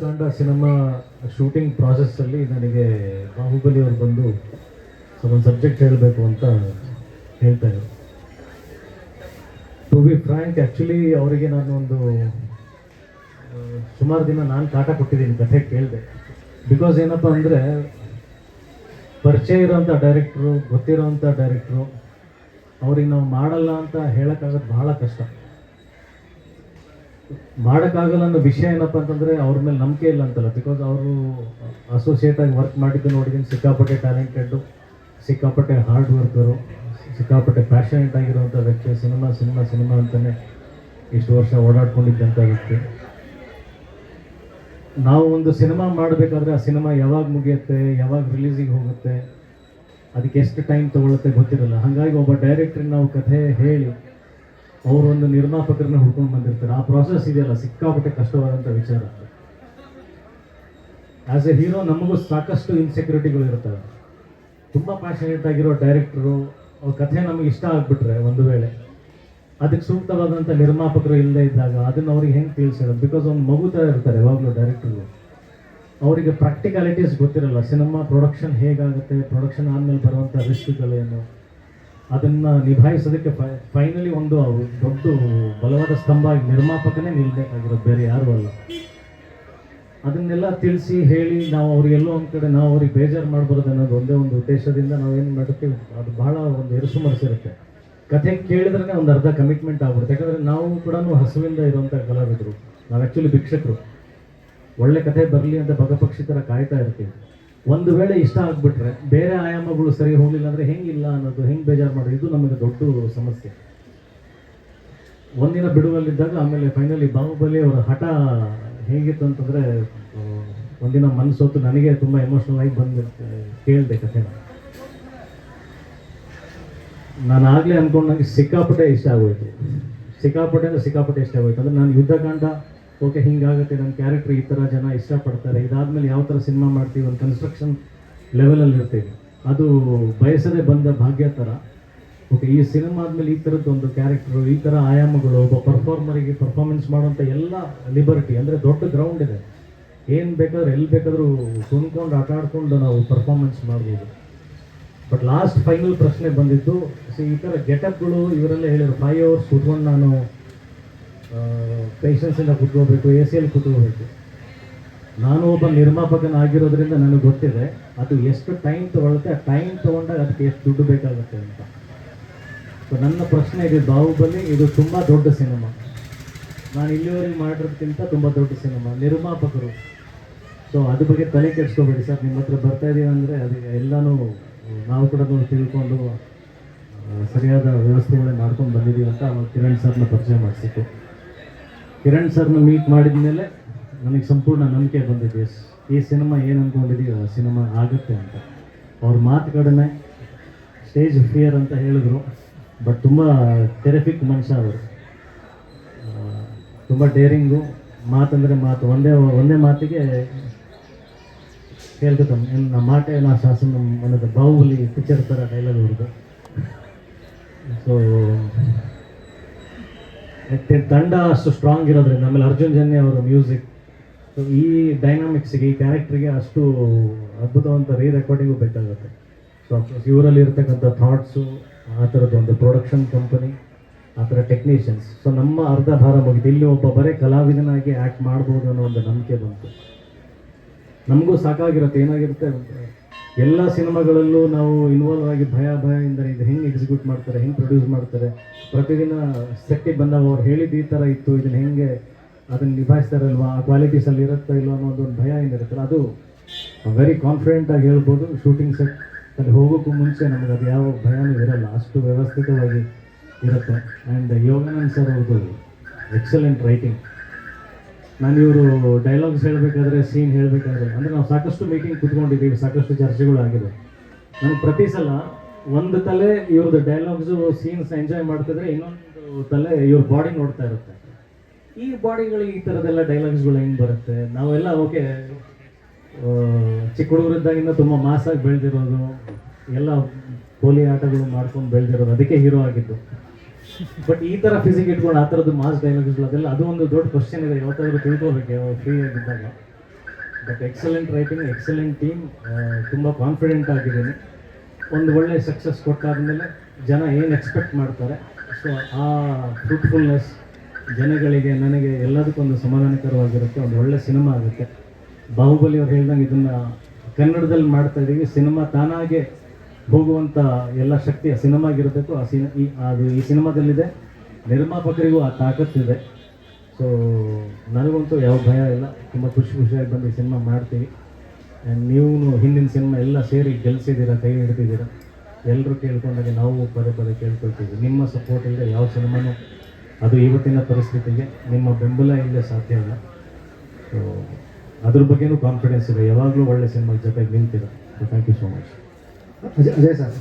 ಕಾಂಡ cinema shooting ಪ್ರಾಸೆಸ್ಸಲ್ಲಿ ನನಗೆ ಬಾಹುಬಲಿ ಅವರು ಬಂದು ಒಂದು ಸಬ್ಜೆಕ್ಟ್ ಹೇಳಬೇಕು ಅಂತ ಹೇಳ್ತಾ ಇದ್ರು. ಟು ಬಿ ಫ್ರ್ಯಾಂಕ್ ಆ್ಯಕ್ಚುಲಿ ಅವರಿಗೆ ನಾನು ಒಂದು ಸುಮಾರು ದಿನ ನಾನು ಕಾಟ ಕೊಟ್ಟಿದ್ದೀನಿ ಕಥೆ ಕೇಳಿದೆ. ಬಿಕಾಸ್ ಏನಪ್ಪ ಅಂದರೆ, ಪರಿಚಯ ಇರೋಂಥ ಡೈರೆಕ್ಟ್ರು ಗೊತ್ತಿರೋಂಥ ಡೈರೆಕ್ಟ್ರು ಅವ್ರಿಗೆ ನಾವು ಮಾಡಲ್ಲ ಅಂತ ಹೇಳೋಕ್ಕಾಗೋದು ಬಹಳ ಕಷ್ಟ. ಮಾಡೋಕ್ಕಾಗಲ್ಲ ಅನ್ನೋ ವಿಷಯ ಏನಪ್ಪ ಅಂತಂದರೆ ಅವ್ರ ಮೇಲೆ ನಂಬಿಕೆ ಇಲ್ಲ ಅಂತಲ್ಲ. ಬಿಕಾಸ್ ಅವರು ಅಸೋಸಿಯೇಟ್ ಆಗಿ ವರ್ಕ್ ಮಾಡಿದ್ದು ನೋಡಿದ್ದೀನಿ, ಸಿಕ್ಕಾಪಟ್ಟೆ ಟ್ಯಾಲೆಂಟೆಡ್ ಸಿಕ್ಕಾಪಟ್ಟೆ ಹಾರ್ಡ್ ವರ್ಕರು ಸಿಕ್ಕಾಪಟ್ಟೆ ಪ್ಯಾಷನೇಟ್ ಆಗಿರುವಂಥ ವ್ಯಕ್ತಿ, ಸಿನಿಮಾ ಸಿನಿಮಾ ಸಿನಿಮಾ ಅಂತಲೇ ಇಷ್ಟು ವರ್ಷ ಓಡಾಡ್ಕೊಂಡಿದ್ದಂಥ ವ್ಯಕ್ತಿ. ನಾವು ಒಂದು ಸಿನಿಮಾ ಮಾಡಬೇಕಾದ್ರೆ ಆ ಸಿನಿಮಾ ಯಾವಾಗ ಮುಗಿಯುತ್ತೆ, ಯಾವಾಗ ರಿಲೀಸಿಗೆ ಹೋಗುತ್ತೆ, ಅದಕ್ಕೆ ಎಷ್ಟು ಟೈಮ್ ತೊಗೊಳುತ್ತೆ ಗೊತ್ತಿರಲ್ಲ. ಹಾಗಾಗಿ ಒಬ್ಬ ಡೈರೆಕ್ಟ್ರಿಗೆ ನಾವು ಕಥೆ ಹೇಳಿ ಅವರು ಒಂದು ನಿರ್ಮಾಪಕರನ್ನ ಹುಡ್ಕೊಂಡು ಬಂದಿರ್ತಾರೆ. ಆ ಪ್ರಾಸೆಸ್ ಇದೆಯಲ್ಲ, ಸಿಕ್ಕಾಪಟ್ಟೆ ಕಷ್ಟವಾದಂಥ ವಿಚಾರ ಆ್ಯಸ್ ಎ ಹೀರೋ ನಮಗೂ ಸಾಕಷ್ಟು ಇನ್ಸೆಕ್ಯೂರಿಟಿಗಳು ಇರ್ತವೆ. ತುಂಬ ಪ್ಯಾಷನೇಟ್ ಆಗಿರೋ ಡೈರೆಕ್ಟ್ರು ಅವ್ರ ಕಥೆ ನಮಗೆ ಇಷ್ಟ ಆಗಿಬಿಟ್ರೆ ಒಂದು ವೇಳೆ, ಅದಕ್ಕೆ ಸೂಕ್ತವಾದಂಥ ನಿರ್ಮಾಪಕರು ಇಲ್ಲದೇ ಇದ್ದಾಗ ಅದನ್ನು ಅವ್ರಿಗೆ ಹೆಂಗೆ ತಿಳಿಸಿರೋದು ಬಿಕಾಸ್ ಒಂದು ಮಗು ಥರ ಇರ್ತಾರೆ ಯಾವಾಗಲೂ ಡೈರೆಕ್ಟ್ರು ಅವರಿಗೆ ಪ್ರಾಕ್ಟಿಕಾಲಿಟೀಸ್ ಗೊತ್ತಿರಲ್ಲ ಸಿನಿಮಾ ಪ್ರೊಡಕ್ಷನ್ ಹೇಗಾಗುತ್ತೆ ಪ್ರೊಡಕ್ಷನ್ ಆದಮೇಲೆ ಬರುವಂಥ ರಿಸ್ಕ್ಗಳೇನು ಅದನ್ನು ನಿಭಾಯಿಸೋದಕ್ಕೆ ಫೈನಲಿ ಒಂದು ದೊಡ್ಡ ಬಲವಾದ ಸ್ತಂಭ ನಿರ್ಮಾಪಕನೇ ನಿಲ್ಲಬೇಕಾಗಿರೋದು ಬೇರೆ ಯಾರೂ ಅಲ್ಲ. ಅದನ್ನೆಲ್ಲ ತಿಳಿಸಿ ಹೇಳಿ ನಾವು ಅವ್ರಿಗೆಲ್ಲೋ ಒಂದು ಕಡೆ ನಾವು ಅವ್ರಿಗೆ ಬೇಜಾರು ಮಾಡ್ಬಾರ್ದು ಅನ್ನೋದು ಒಂದೇ ಒಂದು ಉದ್ದೇಶದಿಂದ ನಾವು ಏನು ಮಾಡ್ತೀವಿ, ಅದು ಬಹಳ ಒಂದು ಮನಸ್ಸಿರುತ್ತೆ ಕಥೆ ಕೇಳಿದ್ರೆ ಒಂದು ಅರ್ಧ ಕಮಿಟ್ಮೆಂಟ್ ಆಗ್ಬಿಡುತ್ತೆ. ಯಾಕಂದರೆ ನಾವು ಕೂಡ ಹಸುವಿಂದ ಇರುವಂಥ ಕಲಾವಿದರು. ನಾವು ಆ್ಯಕ್ಚುಲಿ ಭಿಕ್ಷಕರು. ಒಳ್ಳೆ ಕಥೆ ಬರಲಿ ಅಂತ ಭಗಪಕ್ಷಿ ಥರ ಕಾಯ್ತಾ ಇರ್ತೀವಿ. ಒಂದು ವೇಳೆ ಇಷ್ಟ ಆಗಿಬಿಟ್ರೆ ಬೇರೆ ಆಯಾಮಗಳು ಸರಿ ಹೋಗಲಿಲ್ಲ ಅಂದರೆ ಹೆಂಗಿಲ್ಲ ಅನ್ನೋದು, ಹೆಂಗೆ ಬೇಜಾರು ಮಾಡೋದು, ಇದು ನಮಗೆ ದೊಡ್ಡ ಸಮಸ್ಯೆ. ಒಂದಿನ ಬಿಡುವಲ್ಲಿದ್ದಾಗ ಆಮೇಲೆ ಫೈನಲಿ ಬಾಹುಬಲಿ ಅವರ ಹಠ ಹೇಗಿತ್ತು ಅಂತಂದರೆ ಒಂದಿನ ಮನಸ್ಸೊತ್ತು ನನಗೆ ತುಂಬ ಎಮೋಷ್ನಲ್ ಆಗಿ ಬಂದು ಕೇಳಿದೆ ಕಥೆ ನಾನು ಆಗಲೇ ಅಂದ್ಕೊಂಡಂಗೆ ಸಿಕ್ಕಾಪಟ್ಟೆ ಇಷ್ಟ ಆಗೋಯ್ತು. ಸಿಕ್ಕಾಪಟ್ಟೆ ಅಂದರೆ ಸಿಕ್ಕಾಪಟ್ಟೆ ಇಷ್ಟ ಆಗೋಯ್ತು. ಅಂದರೆ ನಾನು ಯುದ್ಧಕಾಂಡ ಓಕೆ, ಹಿಂಗಾಗುತ್ತೆ, ನನ್ನ ಕ್ಯಾರೆಕ್ಟ್ರ್ ಈ ಥರ ಜನ ಇಷ್ಟಪಡ್ತಾರೆ. ಇದಾದಮೇಲೆ ಯಾವ ಥರ ಸಿನಿಮಾ ಮಾಡ್ತೀವಿ ಒಂದು ಕನ್ಸ್ಟ್ರಕ್ಷನ್ ಲೆವೆಲಲ್ಲಿ ಇರ್ತೀವಿ. ಅದು ಬಯಸದೆ ಬಂದ ಭಾಗ್ಯ ಥರ ಓಕೆ, ಈ ಸಿನಿಮಾ ಆದಮೇಲೆ ಈ ಥರದ್ದು ಒಂದು ಕ್ಯಾರೆಕ್ಟರು ಈ ಥರ ಆಯಾಮಗಳು, ಒಬ್ಬ ಪರ್ಫಾರ್ಮರಿಗೆ ಪರ್ಫಾರ್ಮೆನ್ಸ್ ಮಾಡುವಂಥ ಎಲ್ಲ ಲಿಬರ್ಟಿ ಅಂದರೆ ದೊಡ್ಡ ಗ್ರೌಂಡ್ ಇದೆ. ಏನು ಬೇಕಾದ್ರೂ, ಎಲ್ಲಿ ಬೇಕಾದರೂ ಸುಂದ್ಕೊಂಡು ಆಟ ಆಡ್ಕೊಂಡು ನಾವು ಪರ್ಫಾರ್ಮೆನ್ಸ್ ಮಾಡ್ಬೋದು. ಬಟ್ ಲಾಸ್ಟ್ ಫೈನಲ್ ಪ್ರಶ್ನೆ ಬಂದಿದ್ದು ಸೊ ಈ ಥರ ಗೆಟಪ್ಗಳು ಇವರೆಲ್ಲ ಹೇಳಿದ್ರು ಫೈವ್ ಅವರ್ಸ್ ಕೂತ್ಕೊಂಡು ನಾನು ಪೇಷನ್ಸಿಂದ ಕೂತ್ಕೋಬೇಕು, ಎ ಸಿಯಲ್ಲಿ ಕೂತ್ಕೋಬೇಕು. ನಾನು ಒಬ್ಬ ನಿರ್ಮಾಪಕನಾಗಿರೋದ್ರಿಂದ ನನಗೆ ಗೊತ್ತಿದೆ, ಅದು ಎಷ್ಟು ಟೈಮ್ ತೊಗೊಳುತ್ತೆ, ಆ ಟೈಮ್ ತೊಗೊಂಡಾಗ ಅದಕ್ಕೆ ಎಷ್ಟು ದುಡ್ಡು ಬೇಕಾಗುತ್ತೆ ಅಂತ. ಸೊ ನನ್ನ ಪ್ರಶ್ನೆ ಇದೆ, ಬಾಹುಬಲಿ, ಇದು ತುಂಬ ದೊಡ್ಡ ಸಿನಿಮಾ. ನಾನು ಇಲ್ಲಿವರೆಗೆ ಮಾಡಿರೋದಕ್ಕಿಂತ ತುಂಬ ದೊಡ್ಡ ಸಿನಿಮಾ, ನಿರ್ಮಾಪಕರು. ಸೊ ಅದ್ರ ಬಗ್ಗೆ ತಲೆ ಕೆಡಿಸ್ಕೋಬೇಡಿ ಸರ್, ನಿಮ್ಮ ಹತ್ರ ಬರ್ತಾ ಇದ್ದೀವಿ ಅಂದರೆ ಅದಕ್ಕೆ ಎಲ್ಲನೂ, ನಾವು ಕೂಡ ಅದನ್ನು ತಿಳ್ಕೊಂಡು ಸರಿಯಾದ ವ್ಯವಸ್ಥೆಗಳನ್ನ ಮಾಡ್ಕೊಂಡು ಬಂದಿದ್ದೀವಿ ಅಂತ ಕಿರಣ್ ಸರ್ನ ಪರಿಚಯ ಮಾಡಿಸಿತ್ತು ಕಿರಣ್ ಸರ್ನ ಮೀಟ್ ಮಾಡಿದ ಮೇಲೆ ನನಗೆ ಸಂಪೂರ್ಣ ನಂಬಿಕೆ ಬಂದಿದೆ. ಈ ಸಿನಿಮಾ ಏನು ಅಂದ್ಕೊಂಡಿದೀವಿ ಆ ಸಿನಿಮಾ ಆಗುತ್ತೆ ಅಂತ. ಅವ್ರ ಮಾತು ಕಡಿಮೆ ಸ್ಟೇಜ್ ಫಿಯರ್ ಅಂತ ಹೇಳಿದ್ರು ಬಟ್ ತುಂಬ ಟೆರಿಫಿಕ್ ಮನುಷ್ಯ ಅವರು. ತುಂಬ ಡೇರಿಂಗು ಮಾತಂದರೆ ಮಾತು, ಒಂದೇ ಒಂದೇ ಮಾತಿಗೆ ಕೇಳ್ತಿದ್ದೆ ನಮ್ಮ ಮಾಟೆ ನಾ ಶಾಸನ ಅನ್ನೋದು ಬಾಹುಬಲಿ ಪಿಕ್ಚರ್ ಥರ ಡೈಲಾಗ್ ಅವ್ರದ್ದು. ಸೊ ತಂಡ ಅಷ್ಟು ಸ್ಟ್ರಾಂಗ್ ಇರೋದ್ರಿಂದ, ಆಮೇಲೆ ಅರ್ಜುನ್ ಜನ್ಯ ಅವರ ಮ್ಯೂಸಿಕ್ ಸೊ ಈ ಡೈನಾಮಿಕ್ಸ್ಗೆ ಈ ಕ್ಯಾರೆಕ್ಟ್ರಿಗೆ ಅಷ್ಟು ಅದ್ಭುತವಂತ ರೀ ರೆಕಾರ್ಡಿಂಗು ಬೇಕಾಗುತ್ತೆ. ಸೊ ಇವರಲ್ಲಿ ಇರತಕ್ಕಂಥ ಥಾಟ್ಸು ಆ ಥರದ್ದು ಒಂದು ಪ್ರೊಡಕ್ಷನ್ ಕಂಪನಿ ಆ ಥರ ಟೆಕ್ನಿಷಿಯನ್ಸ್ ಸೊ ನಮ್ಮ ಅರ್ಧ ಭಾರ ಮುಗಿದು ಇಲ್ಲಿ ಒಬ್ಬ ಬರೀ ಕಲಾವಿದನಾಗಿ ಆ್ಯಕ್ಟ್ ಮಾಡ್ಬೋದು ಅನ್ನೋ ಒಂದು ನಂಬಿಕೆ ಬಂತು. ನಮಗೂ ಸಾಕಾಗಿರುತ್ತೆ, ಏನಾಗಿರುತ್ತೆ ಎಲ್ಲ ಸಿನಿಮಾಗಳಲ್ಲೂ ನಾವು ಇನ್ವಾಲ್ವ್ ಆಗಿ ಭಯ ಭಯದಿಂದ ಇದು ಹೆಂಗೆ ಎಕ್ಸಿಕ್ಯೂಟ್ ಮಾಡ್ತಾರೆ, ಹೆಂಗೆ ಪ್ರೊಡ್ಯೂಸ್ ಮಾಡ್ತಾರೆ. ಪ್ರತಿದಿನ ಸೆಟ್ಟಿಗೆ ಬಂದಾಗ ಅವ್ರು ಹೇಳಿದ್ದು ಈ ಥರ ಇತ್ತು, ಇದನ್ನ ಹೆಂಗೆ ಅದನ್ನು ನಿಭಾಯಿಸ್ತಾರಲ್ವಾ, ಆ ಕ್ವಾಲಿಟೀಸಲ್ಲಿ ಇರುತ್ತೋ ಇಲ್ಲ ಅನ್ನೋ ಒಂದು ಭಯ ಏನಿರುತ್ತಲ್ಲ ಅದು ವೆರಿ ಕಾನ್ಫಿಡೆಂಟಾಗಿ ಹೇಳ್ಬೋದು ಶೂಟಿಂಗ್ ಸೆಟ್ ಅಲ್ಲಿ ಹೋಗೋಕ್ಕೂ ಮುಂಚೆ ನಮಗೆ ಅದು ಯಾವ ಭಯನೂ ಇರಲ್ಲ, ಅಷ್ಟು ವ್ಯವಸ್ಥಿತವಾಗಿ ಇರುತ್ತೆ. ಆ್ಯಂಡ್ ಯೋಗಾನಂದ್ ಸರ್ ಅವ್ರದ್ದು ಎಕ್ಸಲೆಂಟ್ ರೈಟಿಂಗ್ ನಾನು ಇವರು ಡೈಲಾಗ್ಸ್ ಹೇಳಬೇಕಾದ್ರೆ ಸೀನ್ ಹೇಳಬೇಕಾದ್ರೆ, ಅಂದರೆ ನಾವು ಸಾಕಷ್ಟು ಮೀಟಿಂಗ್ ಕುತ್ಕೊಂಡಿದ್ದೀವಿ, ಸಾಕಷ್ಟು ಚರ್ಚೆಗಳಾಗಿದೆ ನಾನು ಪ್ರತಿ ಸಲ ಒಂದು ತಲೆ ಇವ್ರದ್ದು ಡೈಲಾಗ್ಸು ಸೀನ್ಸ್ ಎಂಜಾಯ್ ಮಾಡ್ತಿದ್ರೆ ಇನ್ನೊಂದು ತಲೆ ಇವ್ರ ಬಾಡಿ ನೋಡ್ತಾ ಇರುತ್ತೆ. ಈ ಬಾಡಿಗಳಿಗೆ ಈ ಥರದ್ದೆಲ್ಲ ಡೈಲಾಗ್ಸ್ಗಳು ಹೆಂಗೆ ಬರುತ್ತೆ? ನಾವೆಲ್ಲ ಓಕೆ ಚಿಕ್ಕ ಹುಡುಗರಿದ್ದಾಗಿಂದ ತುಂಬ ಮಾಸಾಗಿ ಬೆಳೆದಿರೋದು, ಎಲ್ಲ ಕೋಲಿ ಆಟಗಳು ಮಾಡ್ಕೊಂಡು ಬೆಳೆದಿರೋದು, ಅದಕ್ಕೆ ಹೀರೋ ಆಗಿದ್ದು. ಬಟ್ ಈ ತರ ಫಿಸಿಕ್ ಇಟ್ಕೊಂಡು ಆ ಥರದ್ದು ಮಾಸ್ ಡೈಲಾಗ್ಸ್ಗಳು ಅದೆಲ್ಲ ಅದು ಒಂದು ದೊಡ್ಡ ಕ್ವಶನ್ ಇದೆ, ಯಾವತ್ತಾದರೂ ತಿಳ್ಕೊಬೇಕು ಫ್ರೀ ಆಗಿದ್ದಾಗ. But excellent writing excellent team ತುಂಬ ಕಾನ್ಫಿಡೆಂಟ್ ಆಗಿದ್ದೀನಿ. ಒಂದು ಒಳ್ಳೆ ಸಕ್ಸಸ್ ಕೊಟ್ಟಾದ್ಮೇಲೆ ಜನ ಏನು ಎಕ್ಸ್ಪೆಕ್ಟ್ ಮಾಡ್ತಾರೆ ಸೊ ಆ ಫ್ರೂಟ್ಫುಲ್ನೆಸ್ ಜನಗಳಿಗೆ, ನನಗೆ ಎಲ್ಲದಕ್ಕೊಂದು ಸಮಾಧಾನಕರವಾಗಿರುತ್ತೆ, ಒಂದು ಒಳ್ಳೆ ಸಿನಿಮಾ ಆಗುತ್ತೆ. ಬಾಹುಬಲಿ ಅವ್ರು ಹೇಳ್ದಂಗೆ ಇದನ್ನು ಕನ್ನಡದಲ್ಲಿ ಮಾಡ್ತಾ ಇದ್ದೀವಿ ಸಿನಿಮಾ ತಾನಾಗೆ ಹೋಗುವಂಥ ಎಲ್ಲ ಶಕ್ತಿ ಆ ಸಿನಿಮಾಗಿರಬೇಕು ಆ ಸಿನ ಈ ಅದು ಈ ಸಿನಿಮಾದಲ್ಲಿದೆ. ನಿರ್ಮಾಪಕರಿಗೂ ಆ ತಾಕತ್ತಿದೆ ಸೊ ನನಗಂತೂ ಯಾವ ಭಯ ಇಲ್ಲ. ತುಂಬ ಖುಷಿ ಖುಷಿಯಾಗಿ ಬಂದು ಈ ಸಿನಿಮಾ ಮಾಡ್ತೀವಿ. ಆ್ಯಂಡ್ ನೀವು ಹಿಂದಿನ ಸಿನಿಮಾ ಎಲ್ಲ ಸೇರಿ ಗೆಲ್ಸಿದ್ದೀರಾ, ಕೈ ಹಿಡ್ತಿದ್ದೀರಾ ಎಲ್ಲರೂ ಕೇಳ್ಕೊಂಡಾಗ ನಾವು ಪದೇ ಪದೇ ಕೇಳ್ಕೊಳ್ತೀವಿ. ನಿಮ್ಮ ಸಪೋರ್ಟ್ ಇಲ್ಲದೆ ಯಾವ ಸಿನಿಮಾನೂ ಅದು ಇವತ್ತಿನ ಪರಿಸ್ಥಿತಿಗೆ ನಿಮ್ಮ ಬೆಂಬಲ ಇಲ್ಲದೆ ಸಾಧ್ಯ ಇಲ್ಲ. ಸೊ ಅದ್ರ ಬಗ್ಗೆನೂ ಕಾನ್ಫಿಡೆನ್ಸ್ ಇದೆ. ಯಾವಾಗಲೂ ಒಳ್ಳೆ ಸಿನಿಮಾ ಜೊತೆಗೆ ನಿಂತಿದೆ thank you so much Yes, sir.